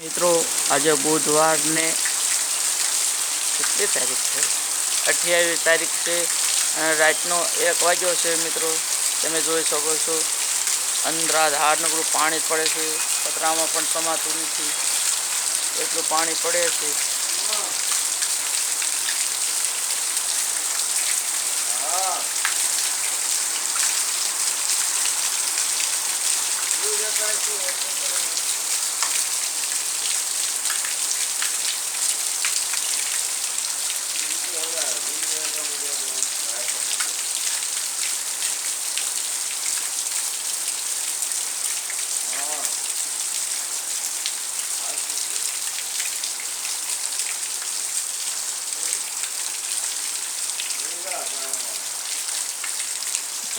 મિત્રો, આજે બુધવારને કેટલી તારીખ છે? અઠ્યાવીસ તારીખ છે રાતનો એક વાગ્યો છે મિત્રો. તમે જોઈ શકો છો અંદરાધારનું બધું પાણી પડે છે. પતરામાં પણ સમાતું નથી. એટલું પાણી પડે છે.